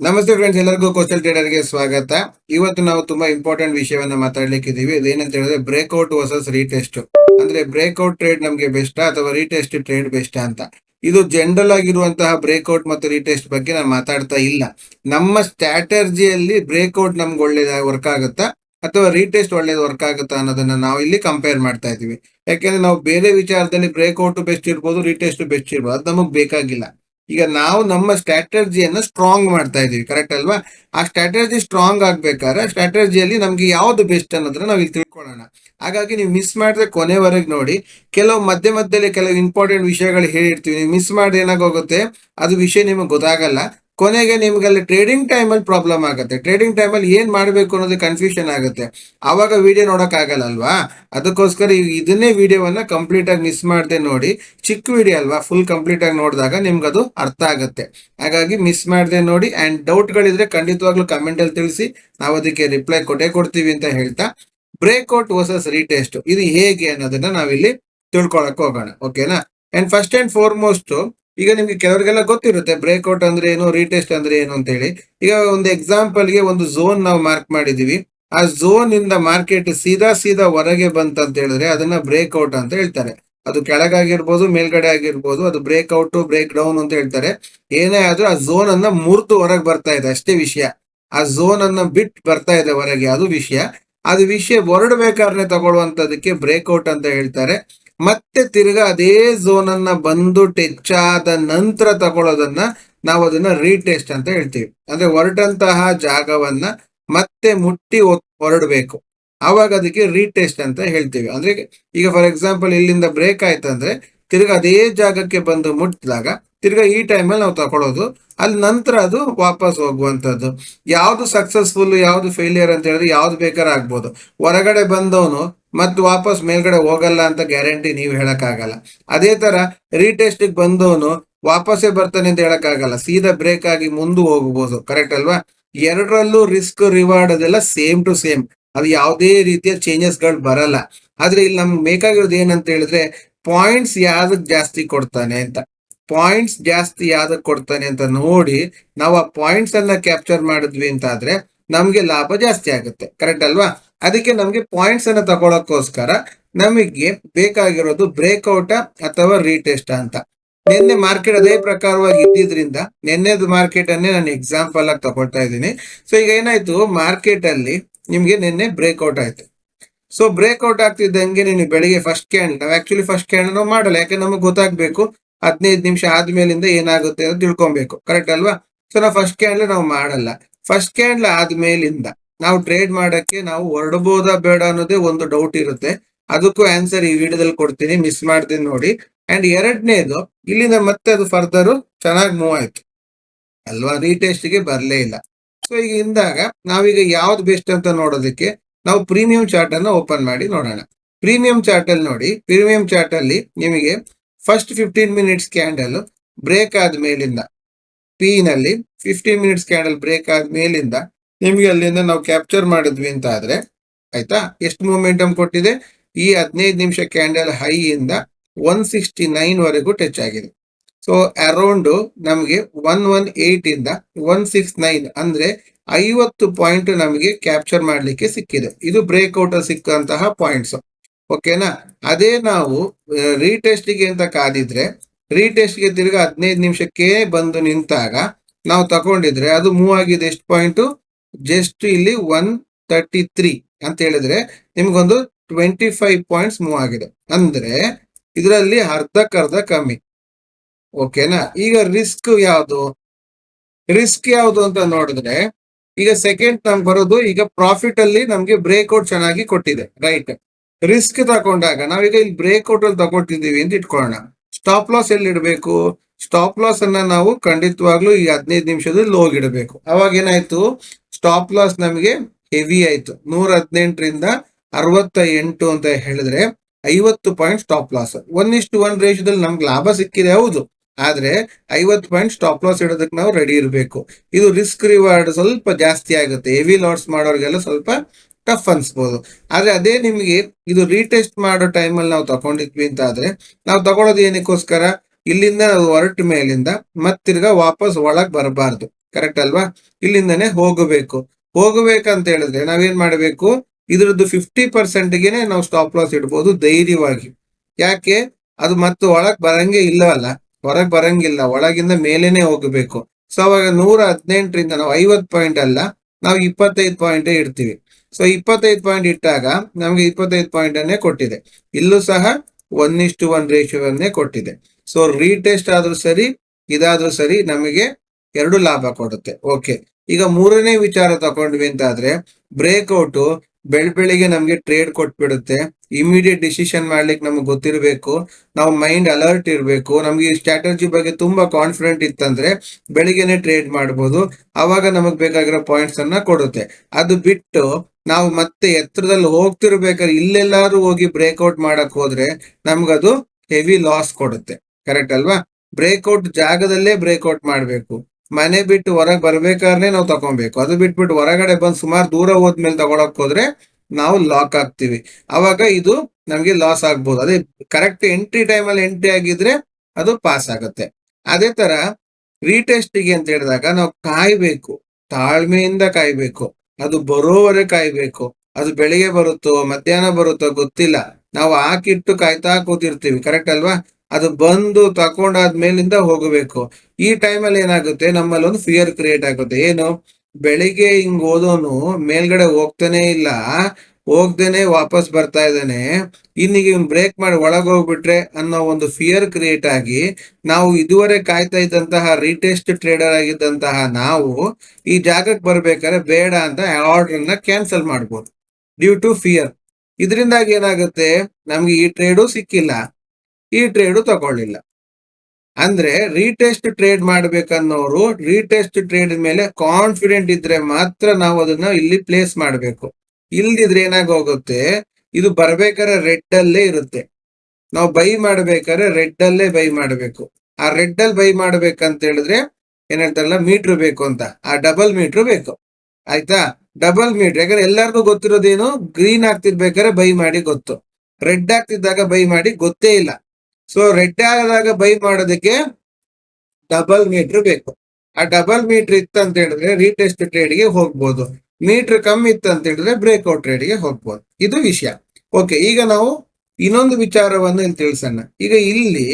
ನಮಸ್ತೆ ಫ್ರೆಂಡ್ಸ್ ಎಲ್ಲರಿಗೂ ಕೋಸ್ಟಲ್ ಟ್ರೇಡರ್ಗೆ ಸ್ವಾಗತ. ಇವತ್ತು ನಾವು ತುಂಬಾ ಇಂಪಾರ್ಟೆಂಟ್ ವಿಷಯವನ್ನ ಮಾತಾಡ್ಲಿಕ್ಕಿದೀವಿ ಅದೇನಂತ ಹೇಳಿದ್ರೆ ಬ್ರೇಕ್ಔಟ್ ವರ್ಸಸ್ ರೀಟೆಸ್ಟ್ ಅಂದ್ರೆ ಬ್ರೇಕ್ಔಟ್ ಟ್ರೇಡ್ ನಮ್ಗೆ ಬೆಸ್ಟಾ ಅಥವಾ ರೀಟೆಸ್ಟ್ ಟ್ರೇಡ್ ಬೆಸ್ಟ್ ಅಂತ. ಇದು ಜನರಲ್ ಆಗಿರುವಂತಹ ಬ್ರೇಕ್ಔಟ್ ಮತ್ತು ರೀಟೆಸ್ಟ್ ಬಗ್ಗೆ ನಾನು ಮಾತಾಡ್ತಾ ಇಲ್ಲ. ನಮ್ಮ ಸ್ಟ್ರಾಟರ್ಜಿಯಲ್ಲಿ ಬ್ರೇಕ್ಔಟ್ ನಮ್ಗೆ ಒಳ್ಳೇದ ವರ್ಕ್ ಆಗುತ್ತಾ, ಅಥವಾ ರೀಟೆಸ್ಟ್ ಒಳ್ಳೇದು ವರ್ಕ್ ಆಗುತ್ತಾ ಅನ್ನೋದನ್ನ ನಾವು ಇಲ್ಲಿ ಕಂಪೇರ್ ಮಾಡ್ತಾ ಇದೀವಿ ಯಾಕೆಂದ್ರೆ ನಾವು ಬೇರೆ ವಿಚಾರದಲ್ಲಿ ಬ್ರೇಕ್ಔಟ್ ಬೆಸ್ಟ್ ಇರ್ಬೋದು ರೀಟೆಸ್ಟ್ ಬೆಸ್ಟ್ ಇರ್ಬೋದು. ಅದು ನಮಗ್ ಬೇಕಾಗಿಲ್ಲ. ಈಗ ನಾವು ನಮ್ಮ ಸ್ಟ್ರಾಟಜಿಯನ್ನು ಸ್ಟ್ರಾಂಗ್ ಮಾಡ್ತಾ ಇದ್ದೀವಿ ಕರೆಕ್ಟ್ ಅಲ್ವಾ? ಆ ಸ್ಟ್ರಾಟಜಿ ಸ್ಟ್ರಾಂಗ್ ಆಗ್ಬೇಕಾದ್ರೆ ಸ್ಟ್ರಾಟರ್ಜಿಯಲ್ಲಿ ನಮ್ಗೆ ಯಾವ್ದು ಬೆಸ್ಟ್ ಅನ್ನೋದ್ರ ನಾವು ಇಲ್ಲಿ ತಿಳ್ಕೊಳ್ಳೋಣ. ಹಾಗಾಗಿ ನೀವು ಮಿಸ್ ಮಾಡಿದ್ರೆ ಕೊನೆವರೆಗೆ ನೋಡಿ, ಕೆಲವು ಮಧ್ಯ ಮಧ್ಯದಲ್ಲಿ ಕೆಲವು ಇಂಪಾರ್ಟೆಂಟ್ ವಿಷಯಗಳು ಹೇಳಿರ್ತೀವಿ. ನೀವು ಮಿಸ್ ಮಾಡಿದ್ರೆ ಏನಾಗೋಗುತ್ತೆ? ಅದು ವಿಷಯ ನಿಮಗೆ ಗೊತ್ತಾಗಲ್ಲ. ಕೊನೆಗೆ ನಿಮ್ಗೆ ಅಲ್ಲಿ ಟ್ರೇಡಿಂಗ್ ಟೈಮಲ್ಲಿ ಪ್ರಾಬ್ಲಮ್ ಆಗುತ್ತೆ. ಟ್ರೇಡಿಂಗ್ ಟೈಮಲ್ಲಿ ಏನು ಮಾಡಬೇಕು ಅನ್ನೋದು ಕನ್ಫ್ಯೂಷನ್ ಆಗುತ್ತೆ. ಆವಾಗ ವಿಡಿಯೋ ನೋಡಕ್ ಆಗಲ್ಲ ಅಲ್ವಾ? ಅದಕ್ಕೋಸ್ಕರ ಇದನ್ನೇ ವಿಡಿಯೋವನ್ನ ಕಂಪ್ಲೀಟ್ ಆಗಿ ಮಿಸ್ ಮಾಡದೆ ನೋಡಿ. ಚಿಕ್ಕ ವಿಡಿಯೋ ಅಲ್ವಾ? ಫುಲ್ ಕಂಪ್ಲೀಟ್ ಆಗಿ ನೋಡಿದಾಗ ನಿಮ್ಗೆ ಅದು ಅರ್ಥ ಆಗುತ್ತೆ. ಹಾಗಾಗಿ ಮಿಸ್ ಮಾಡದೆ ನೋಡಿ ಅಂಡ್ ಡೌಟ್ಗಳಿದ್ರೆ ಖಂಡಿತವಾಗ್ಲೂ ಕಮೆಂಟಲ್ಲಿ ತಿಳಿಸಿ. ನಾವು ಅದಕ್ಕೆ ರಿಪ್ಲೈ ಕೊಟ್ಟೇ ಕೊಡ್ತೀವಿ ಅಂತ ಹೇಳ್ತಾ. ಬ್ರೇಕ್ಔಟ್ ವರ್ಸಸ್ ರೀಟೆಸ್ಟ್ ಇದು ಹೇಗೆ ಅನ್ನೋದನ್ನ ನಾವಿಲ್ಲಿ ತಿಳ್ಕೊಳಕ್ ಹೋಗೋಣ. ಓಕೆನಾ ಅಂಡ್ ಫಸ್ಟ್ ಅಂಡ್ ಫಾರ್ಮೋಸ್ಟ್ ಈಗ ನಿಮ್ಗೆ ಕೆಲವರಿಗೆಲ್ಲ ಗೊತ್ತಿರುತ್ತೆ ಬ್ರೇಕ್ಔಟ್ ಅಂದ್ರೆ ಏನು ರೀಟೆಸ್ಟ್ ಅಂದ್ರೆ ಏನು ಅಂತ ಹೇಳಿ ಈಗ ಒಂದು ಎಕ್ಸಾಂಪಲ್ಗೆ ಒಂದು ಝೋನ್ ನಾವು ಮಾರ್ಕ್ ಮಾಡಿದೀವಿ. ಆ ಝೋನ್ ಇಂದ ಮಾರ್ಕೆಟ್ ಸೀದಾ ಸೀದಾ ಹೊರಗೆ ಬಂತ ಅಂತ ಹೇಳಿದ್ರೆ ಅದನ್ನ ಬ್ರೇಕ್ಔಟ್ ಅಂತ ಹೇಳ್ತಾರೆ. ಅದು ಕೆಳಗಾಗಿರ್ಬೋದು, ಮೇಲ್ಗಡೆ ಆಗಿರ್ಬೋದು, ಅದು ಬ್ರೇಕ್ಔಟ್ ಬ್ರೇಕ್ ಡೌನ್ ಅಂತ ಹೇಳ್ತಾರೆ. ಏನೇ ಆದ್ರೂ ಆ ಝೋನ್ ಅನ್ನ ಮುರಿದು ಹೊರಗೆ ಬರ್ತಾ ಇದೆ, ಅಷ್ಟೇ ವಿಷಯ. ಆ ಝೋನ್ ಅನ್ನ ಬಿಟ್ಟು ಬರ್ತಾ ಇದೆ ಹೊರಗೆ, ಅದು ವಿಷಯ. ಅದು ವಿಷಯ ಹೊರಡ್ಬೇಕಾದ್ರೆ ತಗೊಳ್ಳುವಂತದಕ್ಕೆ ಬ್ರೇಕ್ಔಟ್ ಅಂತ ಹೇಳ್ತಾರೆ. ಮತ್ತೆ ತಿರ್ಗಾ ಅದೇ ಝೋನ್ ಅನ್ನ ಬಂದು ಟಚ್ ಆದ ನಂತರ ತಗೊಳ್ಳೋದನ್ನ ನಾವು ಅದನ್ನ ರೀಟೆಸ್ಟ್ ಅಂತ ಹೇಳ್ತೀವಿ. ಅಂದ್ರೆ ಹೊರಟಂತಹ ಜಾಗವನ್ನ ಮತ್ತೆ ಮುಟ್ಟಿ ಹೊರಡ್ಬೇಕು. ಆವಾಗ ಅದಕ್ಕೆ ರೀಟೆಸ್ಟ್ ಅಂತ ಹೇಳ್ತೀವಿ. ಅಂದ್ರೆ ಈಗ ಫಾರ್ ಎಕ್ಸಾಂಪಲ್ ಇಲ್ಲಿಂದ ಬ್ರೇಕ್ ಆಯ್ತಂದ್ರೆ ತಿರ್ಗಾ ಅದೇ ಜಾಗಕ್ಕೆ ಬಂದು ಮುಟ್ಟಿದಾಗ ತಿರ್ಗಾ ಈ ಟೈಮಲ್ಲಿ ನಾವು ತಗೊಳ್ಳೋದು ಅಲ್ಲಿ ನಂತರ ಅದು ವಾಪಸ್ ಹೋಗುವಂಥದ್ದು. ಯಾವುದು ಸಕ್ಸಸ್ಫುಲ್ ಯಾವ್ದು ಫೇಲಿಯರ್ ಅಂತ ಹೇಳಿದ್ರೆ ಯಾವ್ದು ಬೇಕಾದ್ರೆ ಆಗ್ಬೋದು. ಹೊರಗಡೆ ಬಂದವನು ಮತ್ತೆ ವಾಪಸ್ ಮೇಲ್ಗಡೆ ಹೋಗಲ್ಲ ಅಂತ ಗ್ಯಾರಂಟಿ ನೀವು ಹೇಳಕ್ಕಾಗಲ್ಲ. ಅದೇ ತರ ರೀಟೆಸ್ಟಿಗೆ ಬಂದವನು ವಾಪಸ್ಸೇ ಬರ್ತಾನೆ ಅಂತ ಹೇಳಕ್ಕಾಗಲ್ಲ. ಸೀದಾ ಬ್ರೇಕ್ ಆಗಿ ಮುಂದೆ ಹೋಗ್ಬೋದು. ಕರೆಕ್ಟ್ ಅಲ್ವಾ? ಎರಡರಲ್ಲೂ ರಿಸ್ಕ್ ರಿವಾರ್ಡ್ ಅದೆಲ್ಲ ಸೇಮ್ ಟು ಸೇಮ್ ಅದು ಯಾವುದೇ ರೀತಿಯ ಚೇಂಜಸ್ಗಳು ಬರಲ್ಲ. ಆದ್ರೆ ಇಲ್ಲಿ ನಮ್ಗೆ ಬೇಕಾಗಿರೋದು ಏನಂತ ಹೇಳಿದ್ರೆ ಪಾಯಿಂಟ್ಸ್ ಯಾವ್ದಕ್ ಜಾಸ್ತಿ ಕೊಡ್ತಾನೆ ಅಂತ. ಪಾಯಿಂಟ್ಸ್ ಜಾಸ್ತಿ ಯಾವ್ದಕ್ ಕೊಡ್ತಾನೆ ಅಂತ ನೋಡಿ, ನಾವು ಆ ಪಾಯಿಂಟ್ಸ್ ಅನ್ನ ಕ್ಯಾಪ್ಚರ್ ಮಾಡಿದ್ವಿ ಅಂತ ಆದ್ರೆ ನಮ್ಗೆ ಲಾಭ ಜಾಸ್ತಿ ಆಗುತ್ತೆ. ಕರೆಕ್ಟ್ ಅಲ್ವಾ? ಅದಕ್ಕೆ ನಮ್ಗೆ ಪಾಯಿಂಟ್ಸ್ ಅನ್ನ ತಗೊಳಕ್ಕೋಸ್ಕರ ನಮಗೆ ಬೇಕಾಗಿರೋದು ಬ್ರೇಕ್ಔಟ್ ಅಥವಾ ರೀಟೆಸ್ಟ್ ಅಂತ. ನಿನ್ನೆ ಮಾರ್ಕೆಟ್ ಅದೇ ಪ್ರಕಾರವಾಗಿ ಇದ್ದಿದ್ರಿಂದ ನಿನ್ನೆದು ಮಾರ್ಕೆಟ್ ಅನ್ನೇ ನಾನು ಎಕ್ಸಾಂಪಲ್ ಆಗಿ ತಗೊಳ್ತಾ ಇದ್ದೀನಿ. ಸೊ ಈಗ ಏನಾಯ್ತು? ಮಾರ್ಕೆಟ್ ಅಲ್ಲಿ ನಿಮ್ಗೆ ನಿನ್ನೆ ಬ್ರೇಕ್ಔಟ್ ಆಯ್ತು. ಸೊ ಬ್ರೇಕ್ಔಟ್ ಆಗ್ತಿದ್ದಂಗೆ ನಿನ್ಗೆ ಬೆಳಿಗ್ಗೆ ಫಸ್ಟ್ ಕ್ಯಾಂಡ್ ನಾವು ಆಕ್ಚುಲಿ ಫಸ್ಟ್ ಕ್ಯಾಂಡ್ ನಾವು ಮಾಡಲ್ಲ ಯಾಕೆ ನಮಗೆ ಗೊತ್ತಾಗ್ಬೇಕು ಹದಿನೈದು ನಿಮಿಷ ಆದ್ಮೇಲಿಂದ ಏನಾಗುತ್ತೆ ಅಂತ ತಿಳ್ಕೊಬೇಕು. ಕರೆಕ್ಟ್ ಅಲ್ವಾ? ಸೊ ನಾವು ಫಸ್ಟ್ ಕ್ಯಾಂಡ್ಲ್ ನಾವು ಮಾಡಲ್ಲ. ಫಸ್ಟ್ ಕ್ಯಾಂಡ್ಲ್ ಆದ್ಮೇಲಿಂದ ನಾವು ಟ್ರೇಡ್ ಮಾಡಕ್ಕೆ ನಾವು ಹೊರಡಬಹುದಾ ಬೇಡ ಅನ್ನೋದೇ ಒಂದು ಡೌಟ್ ಇರುತ್ತೆ. ಅದಕ್ಕೂ ಆನ್ಸರ್ ಈ ವಿಡಿಯೋದಲ್ಲಿ ಕೊಡ್ತೀನಿ. ಮಿಸ್ ಮಾಡ್ತೀನಿ ನೋಡಿ. ಅಂಡ್ ಎರಡನೇದು, ಇಲ್ಲಿಂದ ಮತ್ತೆ ಅದು ಫರ್ದರ್ ಚೆನ್ನಾಗಿ ಮೂವ್ ಆಯ್ತು. ಅಲ್ವಾ? ರೀಟೆಸ್ಟ್ಗೆ ಬರ್ಲೇ ಇಲ್ಲ. ಸೊ ಈಗ ಇಂದಾಗ ನಾವೀಗ ಯಾವ್ದು ಬೆಸ್ಟ್ ಅಂತ ನೋಡೋದಕ್ಕೆ ನಾವು ಪ್ರೀಮಿಯಂ ಚಾರ್ಟ್ ಅನ್ನ ಓಪನ್ ಮಾಡಿ ನೋಡೋಣ. ಪ್ರೀಮಿಯಂ ಚಾರ್ಟ್ ಅಲ್ಲಿ ನೋಡಿ. ಪ್ರೀಮಿಯಂ ಚಾರ್ಟ್ ಅಲ್ಲಿ ನಿಮಗೆ first fifteen minutes candle break ಆದ ಮೇಲಿಂದ ಪಿ ನಲ್ಲಿ ಫಿಫ್ಟೀನ್ ಮಿನಿಟ್ಸ್ ಕ್ಯಾಂಡಲ್ ಬ್ರೇಕ್ ಆದ ಮೇಲಿಂದ ನಿಮಗೆ ಅಲ್ಲಿಂದ ನಾವು ಕ್ಯಾಪ್ಚರ್ ಮಾಡಿದ್ವಿ ಅಂತ ಆದ್ರೆ, ಆಯ್ತಾ? ಎಷ್ಟು ಮೂಮೆಂಟಮ್ ಕೊಟ್ಟಿದೆ? ಈ ಹದಿನೈದು ನಿಮಿಷ ಕ್ಯಾಂಡಲ್ ಹೈ ಇಂದ ಒನ್ ಸಿಕ್ಸ್ಟಿ ನೈನ್ ವರೆಗೂ ಟಚ್ ಆಗಿದೆ. ಸೊ ಅರೌಂಡು ನಮಗೆ ಒನ್ ಒನ್ ಏಟ್ ಇಂದ ಒನ್ ಸಿಕ್ಸ್ ನೈನ್ ಅಂದ್ರೆ ಐವತ್ತು ಪಾಯಿಂಟ್ ನಮಗೆ ಕ್ಯಾಪ್ಚರ್ ಮಾಡ್ಲಿಕ್ಕೆ ಸಿಕ್ಕಿದೆ. ಇದು ಬ್ರೇಕ್ಔಟ್ ಸಿಕ್ಕಂತಹ ಪಾಯಿಂಟ್ಸ್ ಓಕೆನಾ? ಅದೇ ನಾವು ರೀಟೆಸ್ಟ್ಗೆ ಅಂತ ಕಾದಿದ್ರೆ ರೀಟೆಸ್ಟ್ಗೆ ತಿರ್ಗಿ ಹದಿನೈದು ನಿಮಿಷಕ್ಕೆ ಬಂದು ನಿಂತಾಗ ನಾವು ತಗೊಂಡಿದ್ರೆ ಅದು ಮೂವ್ ಆಗಿದೆ ಎಷ್ಟು ಪಾಯಿಂಟ್ ಜಸ್ಟ್ ಇಲ್ಲಿ ಒನ್ ತರ್ಟಿ ತ್ರೀ ಅಂತ ಹೇಳಿದ್ರೆ ನಿಮ್ಗೊಂದು ಟ್ವೆಂಟಿ ಫೈವ್ ಪಾಯಿಂಟ್ಸ್ ಮೂವ್ ಆಗಿದೆ. ಅಂದ್ರೆ ಇದರಲ್ಲಿ ಅರ್ಧಕ್ಕರ್ಧ ಕಮ್ಮಿ. ಓಕೆನಾ? ಈಗ ರಿಸ್ಕ್ ಯಾವುದು? ರಿಸ್ಕ್ ಯಾವುದು ಅಂತ ನೋಡಿದ್ರೆ, ಈಗ ಸೆಕೆಂಡ್ ನಮ್ಗೆ ಬರೋದು ಈಗ ಪ್ರಾಫಿಟ್ ಅಲ್ಲಿ ನಮ್ಗೆ ಬ್ರೇಕ್ಔಟ್ ಚೆನ್ನಾಗಿ ಕೊಟ್ಟಿದೆ ರೈಟ್ ರಿಸ್ಕ್ ತಗೊಂಡಾಗ ನಾವೀಗ ಇಲ್ಲಿ ಬ್ರೇಕ್ಔಟ್ ಅಲ್ಲಿ ತಗೊಳ್ತಿದ್ದೀವಿ ಅಂತ ಇಟ್ಕೊಳ್ಳೋಣ. ಸ್ಟಾಪ್ ಲಾಸ್ ಎಲ್ಲಿ ಇಡಬೇಕು? ಸ್ಟಾಪ್ ಲಾಸ್ ಅನ್ನ ನಾವು ಖಂಡಿತವಾಗ್ಲೂ ಈ ಹದಿನೈದು ನಿಮಿಷದಲ್ಲಿ ಹೋಗಿಡಬೇಕು ಅವಾಗ ಏನಾಯ್ತು? ಸ್ಟಾಪ್ ಲಾಸ್ ನಮಗೆ ಹೆವಿ ಆಯ್ತು. ನೂರ ಹದಿನೆಂಟರಿಂದ ಅರವತ್ತ ಎಂಟು ಅಂತ ಹೇಳಿದ್ರೆ ಐವತ್ತು ಪಾಯಿಂಟ್ ಸ್ಟಾಪ್ ಲಾಸ್ ಒನ್ ಇಷ್ಟು ಒನ್ ರೇಷದಲ್ಲಿ ನಮ್ಗೆ ಲಾಭ ಸಿಕ್ಕಿದೆ, ಹೌದು. ಆದ್ರೆ ಐವತ್ತು ಪಾಯಿಂಟ್ ಸ್ಟಾಪ್ ಲಾಸ್ ಇಡೋದಕ್ಕೆ ನಾವು ರೆಡಿ ಇರಬೇಕು. ಇದು ರಿಸ್ಕ್ ರಿವಾರ್ಡ್ ಸ್ವಲ್ಪ ಜಾಸ್ತಿ ಆಗುತ್ತೆ. ಹೆವಿ ಲಾಡ್ಸ್ ಮಾಡೋರಿಗೆಲ್ಲ ಸ್ವಲ್ಪ ಟಫ್ ಅನ್ಸ್ಬೋದು. ಆದ್ರೆ ಅದೇ ನಿಮಗೆ ಇದು ರೀಟೆಸ್ಟ್ ಮಾಡೋ ಟೈಮಲ್ಲಿ ನಾವು ತಗೊಂಡಿದ್ವಿ ಅಂತ ಆದ್ರೆ ನಾವು ತಗೊಳ್ಳೋದು ಏನಕ್ಕೋಸ್ಕರ? ಇಲ್ಲಿಂದ ನಾವು ಹೊರಟ ಮೇಲಿಂದ ಮತ್ತಿರ್ಗ ವಾಪಸ್ ಒಳಗ್ ಬರಬಾರ್ದು. ಕರೆಕ್ಟ್ ಅಲ್ವಾ? ಇಲ್ಲಿಂದನೇ ಹೋಗಬೇಕು. ಹೋಗಬೇಕಂತ ಹೇಳಿದ್ರೆ ನಾವೇನ್ ಮಾಡಬೇಕು? ಇದ್ರದ್ದು ಫಿಫ್ಟಿ ಪರ್ಸೆಂಟ್ಗೆನೆ ನಾವು ಸ್ಟಾಪ್ ಲಾಸ್ ಇಡ್ಬೋದು ಧೈರ್ಯವಾಗಿ. ಯಾಕೆ? ಅದು ಮತ್ತೆ ಒಳಗ್ ಬರಂಗೆ ಇಲ್ಲವಲ್ಲ? ಹೊರಗ್ ಬರಂಗಿಲ್ಲ. ಒಳಗಿಂದ ಮೇಲೇನೆ ಹೋಗಬೇಕು. ಸೊ ಅವಾಗ ನೂರ ಹದಿನೆಂಟರಿಂದ ನಾವು ಐವತ್ ಪಾಯಿಂಟ್ ಅಲ್ಲ, ನಾವು ಇಪ್ಪತ್ತೈದು ಪಾಯಿಂಟ್ ಇಡ್ತೀವಿ. ಸೊ ಇಪ್ಪತ್ತೈದು ಪಾಯಿಂಟ್ ಇಟ್ಟಾಗ ನಮಗೆ ಇಪ್ಪತ್ತೈದು ಪಾಯಿಂಟ್ ಅನ್ನೇ ಕೊಟ್ಟಿದೆ. ಇಲ್ಲೂ ಸಹ ಒನ್ ಇಷ್ಟು ಒನ್ ರೇಷಿಯೋವನ್ನೇ ಕೊಟ್ಟಿದೆ. ಸೊ ರೀಟೆಸ್ಟ್ ಆದ್ರೂ ಸರಿ, ಇದಾದ್ರೂ ಸರಿ ನಮಗೆ ಎರಡು ಲಾಭ ಕೊಡುತ್ತೆ. ಓಕೆ ಈಗ ಮೂರನೇ ವಿಚಾರ ತಗೊಂಡ್ವಿ ಅಂತ ಆದ್ರೆ ಬ್ರೇಕ್ಔಟ್ ಬೆಳ್ ಬೆಳಿಗ್ಗೆ ನಮ್ಗೆ ಟ್ರೇಡ್ ಕೊಟ್ಬಿಡುತ್ತೆ. ಇಮಿಡಿಯೇಟ್ ಡಿಸಿಷನ್ ಮಾಡ್ಲಿಕ್ಕೆ ನಮ್ಗೆ ಗೊತ್ತಿರಬೇಕು. ನಾವು ಮೈಂಡ್ ಅಲರ್ಟ್ ಇರಬೇಕು. ನಮ್ಗೆ ಈ ಸ್ಟ್ರಾಟಜಿ ಬಗ್ಗೆ ತುಂಬಾ ಕಾನ್ಫಿಡೆಂಟ್ ಇತ್ತಂದ್ರೆ ಬೆಳಿಗ್ಗೆನೆ ಟ್ರೇಡ್ ಮಾಡ್ಬೋದು. ಅವಾಗ ನಮಗ್ ಬೇಕಾಗಿರೋ ಪಾಯಿಂಟ್ಸ್ ಅನ್ನ ಕೊಡುತ್ತೆ. ಅದು ಬಿಟ್ಟು ನಾವು ಮತ್ತೆ ಎತ್ತರದಲ್ಲಿ ಹೋಗ್ತಿರ್ಬೇಕಾದ್ರೆ ಇಲ್ಲೆಲ್ಲಾದ್ರೂ ಹೋಗಿ ಬ್ರೇಕ್ಔಟ್ ಮಾಡಕ್ ಹೋದ್ರೆ ನಮ್ಗದು ಹೆವಿ ಲಾಸ್ ಕೊಡುತ್ತೆ. ಕರೆಕ್ಟ್ ಅಲ್ವಾ? ಬ್ರೇಕ್ಔಟ್ ಜಾಗದಲ್ಲೇ ಬ್ರೇಕ್ಔಟ್ ಮಾಡ್ಬೇಕು. ಮನೆ ಬಿಟ್ಟು ಹೊರಗೆ ಬರ್ಬೇಕಾದ್ರೆ ನಾವು ತಗೊಬೇಕು ಅದು ಬಿಟ್ಬಿಟ್ಟು ಹೊರಗಡೆ ಬಂದು ಸುಮಾರು ದೂರ ಹೋದ್ಮೇಲೆ ತಗೊಳಕ್ ಹೋದ್ರೆ ನಾವು ಲಾಕ್ ಆಗ್ತೀವಿ. ಅವಾಗ ಇದು ನಮ್ಗೆ ಲಾಸ್ ಆಗ್ಬೋದು. ಅದೇ ಕರೆಕ್ಟ್ ಎಂಟ್ರಿ ಟೈಮಲ್ಲಿ ಎಂಟ್ರಿ ಆಗಿದ್ರೆ ಅದು ಪಾಸ್ ಆಗುತ್ತೆ. ಅದೇ ತರ ರೀಟೆಸ್ಟಿಗೆ ಅಂತ ಹೇಳಿದಾಗ ನಾವು ಕಾಯ್ಬೇಕು. ತಾಳ್ಮೆಯಿಂದ ಕಾಯ್ಬೇಕು. ಅದು ಬರೋವರೆ ಕಾಯ್ಬೇಕು. ಅದು ಬೆಳಿಗ್ಗೆ ಬರುತ್ತೋ, ಮಧ್ಯಾಹ್ನ ಬರುತ್ತೋ ಗೊತ್ತಿಲ್ಲ. ನಾವು ಹಾಕಿಟ್ಟು ಕಾಯ್ತಾ ಕೂತಿರ್ತೀವಿ ಕರೆಕ್ಟ್ ಅಲ್ವಾ? ಅದು ಬಂದು ತಕೊಂಡಾದ್ಮೇಲಿಂದ ಹೋಗಬೇಕು. ಈ ಟೈಮಲ್ಲಿ ಏನಾಗುತ್ತೆ? ನಮ್ಮಲ್ಲಿ ಒಂದು ಫಿಯರ್ ಕ್ರಿಯೇಟ್ ಆಗುತ್ತೆ. ಏನು? ಬೆಳಿಗ್ಗೆ ಹಿಂಗ್ ಓದೋನು ಮೇಲ್ಗಡೆ ಹೋಗ್ತಾನೆ ಇಲ್ಲ. ಹೋಗ್ದೇನೆ, ವಾಪಸ್ ಬರ್ತಾ ಇದ್ದಾನೆ. ಇನ್ನೀಗ ಇವ್ನು ಬ್ರೇಕ್ ಮಾಡಿ ಒಳಗೆ ಹೋಗ್ಬಿಟ್ರೆ ಅನ್ನೋ ಒಂದು ಫಿಯರ್ ಕ್ರಿಯೇಟ್ ಆಗಿ ನಾವು ಇದುವರೆ ಕಾಯ್ತಾ ಇದ್ದಂತಹ ರೀಟೆಸ್ಟ್ ಟ್ರೇಡರ್ ಆಗಿದ್ದಂತಹ ನಾವು ಈ ಜಾಗಕ್ಕೆ ಬರ್ಬೇಕಾದ್ರೆ ಬೇಡ ಅಂತ ಆರ್ಡರ್ನ ಕ್ಯಾನ್ಸಲ್ ಮಾಡ್ಬೋದು ಡ್ಯೂ ಟು ಫಿಯರ್ ಇದರಿಂದಾಗಿ ಏನಾಗುತ್ತೆ? ನಮ್ಗೆ ಈ ಟ್ರೇಡು ಸಿಕ್ಕಿಲ್ಲ. ಈ ಟ್ರೇಡು ತಗೊಳ್ಳಿಲ್ಲ. ಅಂದ್ರೆ ರೀಟೆಸ್ಟ್ ಟ್ರೇಡ್ ಮಾಡ್ಬೇಕನ್ನೋರು ರೀಟೆಸ್ಟ್ ಟ್ರೇಡ್ ಮೇಲೆ ಕಾನ್ಫಿಡೆಂಟ್ ಇದ್ರೆ ಮಾತ್ರ ನಾವು ಅದನ್ನ ಇಲ್ಲಿ ಪ್ಲೇಸ್ ಮಾಡಬೇಕು. ಇಲ್ದಿದ್ರೆ ಏನಾಗೋಗುತ್ತೆ? ಇದು ಬರ್ಬೇಕಾದ್ರೆ ರೆಡ್ ಅಲ್ಲೇ ಇರುತ್ತೆ. ನಾವು ಬೈ ಮಾಡ್ಬೇಕಾದ್ರೆ ರೆಡ್ ಅಲ್ಲೇ ಬೈ ಮಾಡಬೇಕು. ಆ ರೆಡ್ ಅಲ್ಲಿ ಬೈ ಮಾಡ್ಬೇಕಂತ ಹೇಳಿದ್ರೆ ಏನ್ ಹೇಳ್ತಾರಲ್ಲ ಮೀಟ್ರ್ ಬೇಕು ಅಂತ. ಆ ಡಬಲ್ ಮೀಟ್ರ್ ಬೇಕು. ಆಯ್ತಾ? ಡಬಲ್ ಮೀಟ್ರ್ ಯಾಕಂದ್ರೆ ಎಲ್ಲರಿಗೂ ಗೊತ್ತಿರೋದೇನು? ಗ್ರೀನ್ ಆಗ್ತಿರ್ಬೇಕಾದ್ರೆ ಬೈ ಮಾಡಿ ಗೊತ್ತು. ರೆಡ್ ಆಗ್ತಿದ್ದಾಗ ಬೈ ಮಾಡಿ ಗೊತ್ತೇ ಇಲ್ಲ. ಸೊ ರೆಡ್ ಆದಾಗ ಬೈ ಮಾಡೋದಕ್ಕೆ ಡಬಲ್ ಮೀಟರ್ ಬೇಕು. ಆ ಡಬಲ್ ಮೀಟರ್ ಇತ್ತಂತ ಹೇಳಿದ್ರೆ ರೀಟೆಸ್ಟ್ ಟ್ರೇಡ್ಗೆ ಹೋಗ್ಬೋದು. ಮೀಟರ್ ಕಮ್ಮಿ ಇತ್ತು ಅಂತ ಹೇಳಿದ್ರೆ ಬ್ರೇಕ್ಔಟ್ ರೇಟ್ಗೆ ಹೋಗ್ಬೋದು. ಇದು ವಿಷಯ. ಓಕೆ ಈಗ ನಾವು ಇನ್ನೊಂದು ವಿಚಾರವನ್ನು ಇಲ್ಲಿ ತಿಳಿಸೋಣ. ಈಗ ಇಲ್ಲಿ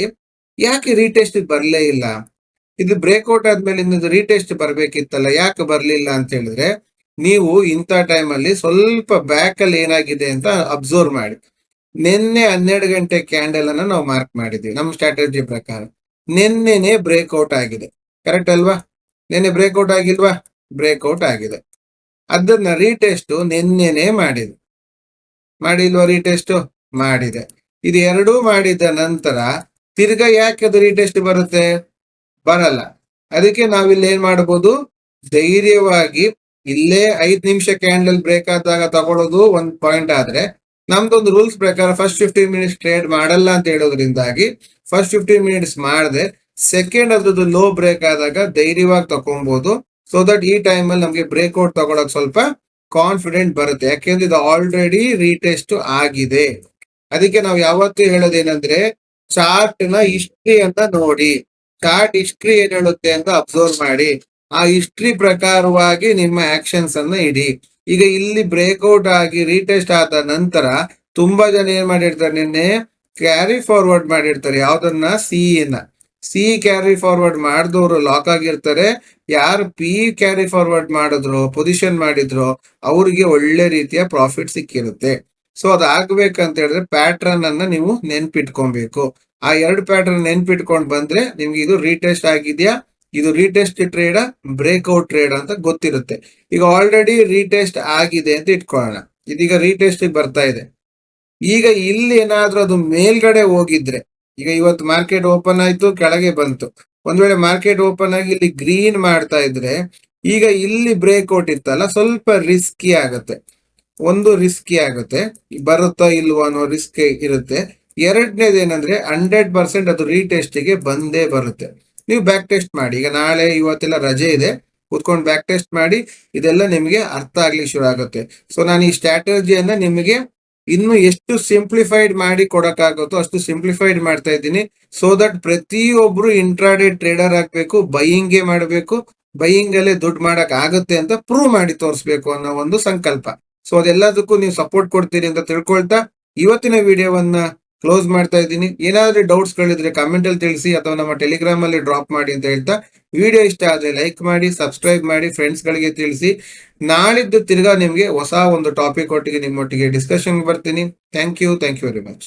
ಯಾಕೆ ರೀಟೆಸ್ಟ್ ಬರಲೇ ಇಲ್ಲ? ಇದು ಬ್ರೇಕ್ಔಟ್ ಆದ್ಮೇಲೆ ಇನ್ನೊಂದು ರೀಟೆಸ್ಟ್ ಬರ್ಬೇಕಿತ್ತಲ್ಲ, ಯಾಕೆ ಬರ್ಲಿಲ್ಲ ಅಂತ ಹೇಳಿದ್ರೆ ನೀವು ಇಂಥ ಟೈಮಲ್ಲಿ ಸ್ವಲ್ಪ ಬ್ಯಾಕ್ ಅಲ್ಲಿ ಏನಾಗಿದೆ ಅಂತ ಅಬ್ಸರ್ವ್ ಮಾಡಿ. ನಿನ್ನೆ ಹನ್ನೆರಡು ಗಂಟೆ ಕ್ಯಾಂಡಲ್ ಅನ್ನ ನಾವು ಮಾರ್ಕ್ ಮಾಡಿದ್ವಿ ನಮ್ಮ ಸ್ಟ್ರಾಟಜಿ ಪ್ರಕಾರ. ನಿನ್ನೆನೆ ಬ್ರೇಕ್ಔಟ್ ಆಗಿದೆ. ಕರೆಕ್ಟ್ ಅಲ್ವಾ? ನಿನ್ನೆ ಬ್ರೇಕ್ಔಟ್ ಆಗಿಲ್ವಾ? ಬ್ರೇಕ್ಔಟ್ ಆಗಿದೆ. ಅದನ್ನ ರೀಟೆಸ್ಟು ನಿನ್ನೆನೆ ಮಾಡಿದೆ. ಮಾಡಿಲ್ವಾ ರೀಟೆಸ್ಟು ಮಾಡಿದೆ. ಇದು ಎರಡೂ ಮಾಡಿದ ನಂತರ ತಿರ್ಗಾ ಯಾಕೆ ಅದು ರೀಟೆಸ್ಟ್ ಬರುತ್ತೆ? ಬರಲ್ಲ. ಅದಕ್ಕೆ ನಾವಿಲ್ಲಿ ಏನ್ ಮಾಡಬಹುದು ಧೈರ್ಯವಾಗಿ ಇಲ್ಲೇ ಐದ್ ನಿಮಿಷ ಕ್ಯಾಂಡಲ್ ಬ್ರೇಕ್ ಆದಾಗ ತಗೊಳ್ಳೋದು ಒಂದ್ ಪಾಯಿಂಟ್ ಆದ್ರೆ ನಮ್ದೊಂದು ರೂಲ್ಸ್ ಪ್ರಕಾರ ಫಸ್ಟ್ ಫಿಫ್ಟೀನ್ ಮಿನಿಟ್ಸ್ ಟ್ರೇಡ್ ಮಾಡಲ್ಲ ಅಂತ ಹೇಳೋದ್ರಿಂದಾಗಿ ಫಸ್ಟ್ ಫಿಫ್ಟೀನ್ ಮಿನಿಟ್ಸ್ ಮಾಡದೆ ಸೆಕೆಂಡ್ ಅದ್ರದ್ದು ಲೋ ಬ್ರೇಕ್ ಆದಾಗ ಧೈರ್ಯವಾಗಿ ತಗೊಬಹುದು ಸೊ ದಟ್ ಈ ಟೈಮ್ ಅಲ್ಲಿ ನಮ್ಗೆ ಬ್ರೇಕ್ಔಟ್ ತಗೊಳಕ್ ಸ್ವಲ್ಪ ಕಾನ್ಫಿಡೆಂಟ್ ಬರುತ್ತೆ. ಯಾಕೆಂದ್ರೆ ಇದು ಆಲ್ರೆಡಿ ರೀಟೆಸ್ಟ್ ಆಗಿದೆ. ಅದಕ್ಕೆ ನಾವು ಯಾವತ್ತೂ ಹೇಳೋದೇನಂದ್ರೆ ಚಾರ್ಟ್ನ ಹಿಸ್ಟ್ರಿ ಅಂತ ನೋಡಿ. ಚಾರ್ಟ್ ಹಿಸ್ಟ್ರಿ ಏನ್ ಹೇಳುತ್ತೆ ಅಂತ ಅಬ್ಸರ್ವ್ ಮಾಡಿ. ಆ ಹಿಸ್ಟ್ರಿ ಪ್ರಕಾರವಾಗಿ ನಿಮ್ಮ ಆಕ್ಷನ್ಸ್ ಅನ್ನ ಇಡಿ. ಈಗ ಇಲ್ಲಿ ಬ್ರೇಕ್ಔಟ್ ಆಗಿ ರೀಟೆಸ್ಟ್ ಆದ ನಂತರ ತುಂಬಾ ಜನ ಏನ್ ಮಾಡಿರ್ತಾರೆ? ನಿನ್ನೆ ಕ್ಯಾರಿ ಫಾರ್ವರ್ಡ್ ಮಾಡಿರ್ತಾರೆ. ಯಾವ್ದನ್ನ? ಸಿ ನ. ಸಿ ಕ್ಯಾರಿ ಫಾರ್ವರ್ಡ್ ಮಾಡಿದವರು ಲಾಕ್ ಆಗಿರ್ತಾರೆ. ಯಾರು ಪಿ ಕ್ಯಾರಿ ಫಾರ್ವರ್ಡ್ ಮಾಡಿದ್ರು ಪೊಸಿಷನ್ ಮಾಡಿದ್ರು, ಅವ್ರಿಗೆ ಒಳ್ಳೆ ರೀತಿಯ ಪ್ರಾಫಿಟ್ ಸಿಕ್ಕಿರುತ್ತೆ. ಸೊ ಅದಾಗಬೇಕಂತ ಹೇಳಿದ್ರೆ ಪ್ಯಾಟ್ರನ್ ಅನ್ನ ನೀವು ನೆನ್ಪಿಟ್ಕೊಬೇಕು. ಆ ಎರಡು ಪ್ಯಾಟ್ರನ್ ನೆನ್ಪಿಟ್ಕೊಂಡ್ ಬಂದ್ರೆ ನಿಮ್ಗೆ ಇದು ರೀಟೆಸ್ಟ್ ಆಗಿದೆಯಾ? ಇದು ರೀಟೆಸ್ಟ್ ಟ್ರೇಡ್ ಬ್ರೇಕ್ಔಟ್ ಟ್ರೇಡ್ ಅಂತ ಗೊತ್ತಿರುತ್ತೆ. ಈಗ ಆಲ್ರೆಡಿ ರೀಟೆಸ್ಟ್ ಆಗಿದೆ ಅಂತ ಇಟ್ಕೊಳ್ಳೋಣ. ಇದೀಗ ರೀಟೆಸ್ಟ್ ಬರ್ತಾ ಇದೆ. ಈಗ ಇಲ್ಲಿ ಏನಾದ್ರೂ ಅದು ಮೇಲ್ಗಡೆ ಹೋಗಿದ್ರೆ ಈಗ ಇವತ್ತು ಮಾರ್ಕೆಟ್ ಓಪನ್ ಆಯ್ತು, ಕೆಳಗೆ ಬಂತು. ಒಂದ್ ವೇಳೆ ಮಾರ್ಕೆಟ್ ಓಪನ್ ಆಗಿ ಇಲ್ಲಿ ಗ್ರೀನ್ ಮಾಡ್ತಾ ಇದ್ರೆ, ಈಗ ಇಲ್ಲಿ ಬ್ರೇಕ್ಔಟ್ ಇತ್ತಲ್ಲ, ಸ್ವಲ್ಪ ರಿಸ್ಕಿ ಆಗುತ್ತೆ. ಒಂದು ರಿಸ್ಕಿ ಆಗುತ್ತೆ. ಬರುತ್ತಾ ಇಲ್ವೋ ಅನ್ನೋ ರಿಸ್ಕ್ ಇರುತ್ತೆ. ಎರಡನೇದು ಏನಂದ್ರೆ ಹಂಡ್ರೆಡ್ ಪರ್ಸೆಂಟ್ ಅದು ರೀಟೆಸ್ಟ್ಗೆ ಬಂದೇ ಬರುತ್ತೆ. ನೀವು ಬ್ಯಾಕ್ ಟೆಸ್ಟ್ ಮಾಡಿ. ಈಗ ನಾಳೆ ಇವತ್ತೆಲ್ಲ ರಜೆ ಇದೆ. ಕೂತ್ಕೊಂಡು ಬ್ಯಾಕ್ ಟೆಸ್ಟ್ ಮಾಡಿ, ಇದೆಲ್ಲ ನಿಮಗೆ ಅರ್ಥ ಆಗ್ಲಿಕ್ಕೆ ಶುರು ಆಗುತ್ತೆ. ಸೊ ನಾನು ಈ ಸ್ಟ್ರಾಟಜಿಯನ್ನ ನಿಮಗೆ ಇನ್ನು ಎಷ್ಟು ಸಿಂಪ್ಲಿಫೈಡ್ ಮಾಡಿ ಕೊಡಕ್ಕಾಗುತ್ತೋ ಅಷ್ಟು ಸಿಂಪ್ಲಿಫೈಡ್ ಮಾಡ್ತಾ ಇದ್ದೀನಿ. ಸೊ ದಟ್ ಪ್ರತಿಯೊಬ್ರು ಇಂಟ್ರಾಡೇ ಟ್ರೇಡರ್ ಆಗ್ಬೇಕು ಬೈಯಿಂಗ್ ಮಾಡಬೇಕು ಬೈಯಿಂಗ್ ಅಲ್ಲೇ ದುಡ್ಡು ಮಾಡಕ್ ಆಗುತ್ತೆ ಅಂತ ಪ್ರೂವ್ ಮಾಡಿ ತೋರಿಸ್ಬೇಕು ಅನ್ನೋ ಒಂದು ಸಂಕಲ್ಪ. ಸೊ ಅದೆಲ್ಲದಕ್ಕೂ ನೀವು ಸಪೋರ್ಟ್ ಕೊಡ್ತೀರಿ ಅಂತ ತಿಳ್ಕೊಳ್ತಾ ಇವತ್ತಿನ ವಿಡಿಯೋವನ್ನ ಕ್ಲೋಸ್ ಮಾಡ್ತಾ ಇದ್ದೀನಿ. ಏನಾದ್ರೂ ಡೌಟ್ಸ್ ಗಳಿದ್ರೆ ಕಾಮೆಂಟ್ ಅಲ್ಲಿ ತಿಳಿಸಿ ಅಥವಾ ನಮ್ಮ ಟೆಲಿಗ್ರಾಮ್ ಅಲ್ಲಿ ಡ್ರಾಪ್ ಮಾಡಿ ಅಂತ ಹೇಳ್ತಾ. ವಿಡಿಯೋ ಇಷ್ಟ ಆದ್ರೆ ಲೈಕ್ ಮಾಡಿ ಸಬ್ಸ್ಕ್ರೈಬ್ ಮಾಡಿ ಫ್ರೆಂಡ್ಸ್ ಗಳಿಗೆ ತಿಳಿಸಿ. ನಾಳಿದ್ದು ತಿರ್ಗಾ ನಿಮ್ಗೆ ಹೊಸ ಒಂದು ಟಾಪಿಕ್ ಒಟ್ಟಿಗೆ ನಿಮ್ಮೊಟ್ಟಿಗೆ ಡಿಸ್ಕಷನ್ ಬರ್ತೀನಿ. Thank you thank you very much